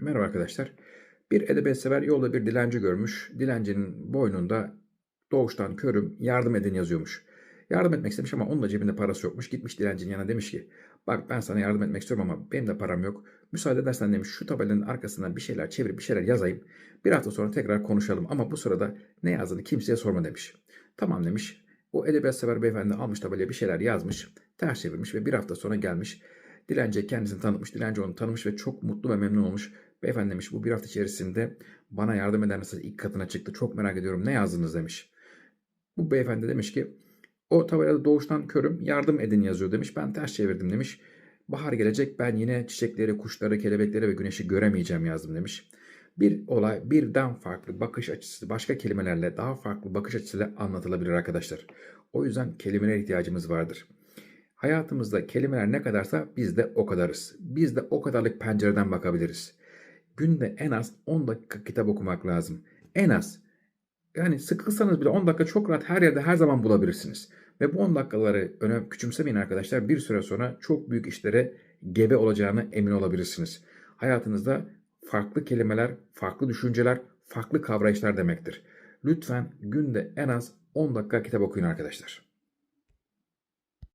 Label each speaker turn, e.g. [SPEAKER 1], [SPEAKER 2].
[SPEAKER 1] Merhaba arkadaşlar. Bir edebiyat sever yolda bir dilenci görmüş. Dilencinin boynunda doğuştan körüm yardım edin yazıyormuş. Yardım etmek istemiş ama onun da cebinde parası yokmuş. Gitmiş dilencinin yanına demiş ki bak ben sana yardım etmek istiyorum ama benim de param yok. Müsaade edersen demiş şu tabelanın arkasından bir şeyler çevirip bir şeyler yazayım. Bir hafta sonra tekrar konuşalım ama bu sırada ne yazdığını kimseye sorma demiş. Tamam demiş. O edebiyat sever beyefendi almış tabelaya bir şeyler yazmış. Ters çevirmiş ve bir hafta sonra gelmiş. Dilenci kendisini tanıtmış. Dilenci onu tanımış ve çok mutlu ve memnun olmuş. Beyefendi demiş bu bir hafta içerisinde bana yardım eder misiniz? İlk katına çıktı. Çok merak ediyorum. Ne yazdınız demiş. Bu beyefendi demiş ki o tabelada doğuştan körüm yardım edin yazıyor demiş. Ben ters çevirdim demiş. Bahar gelecek ben yine çiçekleri, kuşları, kelebekleri ve güneşi göremeyeceğim yazdım demiş. Bir olay birden farklı bakış açısı, başka kelimelerle daha farklı bakış açısıyla anlatılabilir arkadaşlar. O yüzden kelimelere ihtiyacımız vardır. Hayatımızda kelimeler ne kadarsa biz de o kadarız. Biz de o kadarlık pencereden bakabiliriz. Günde en az 10 dakika kitap okumak lazım. En az. Yani sıkılsanız bile 10 dakika çok rahat her yerde her zaman bulabilirsiniz. Ve bu 10 dakikaları önem küçümsemeyin arkadaşlar. Bir süre sonra çok büyük işlere gebe olacağını emin olabilirsiniz. Hayatınızda farklı kelimeler, farklı düşünceler, farklı kavrayışlar demektir. Lütfen günde en az 10 dakika kitap okuyun arkadaşlar.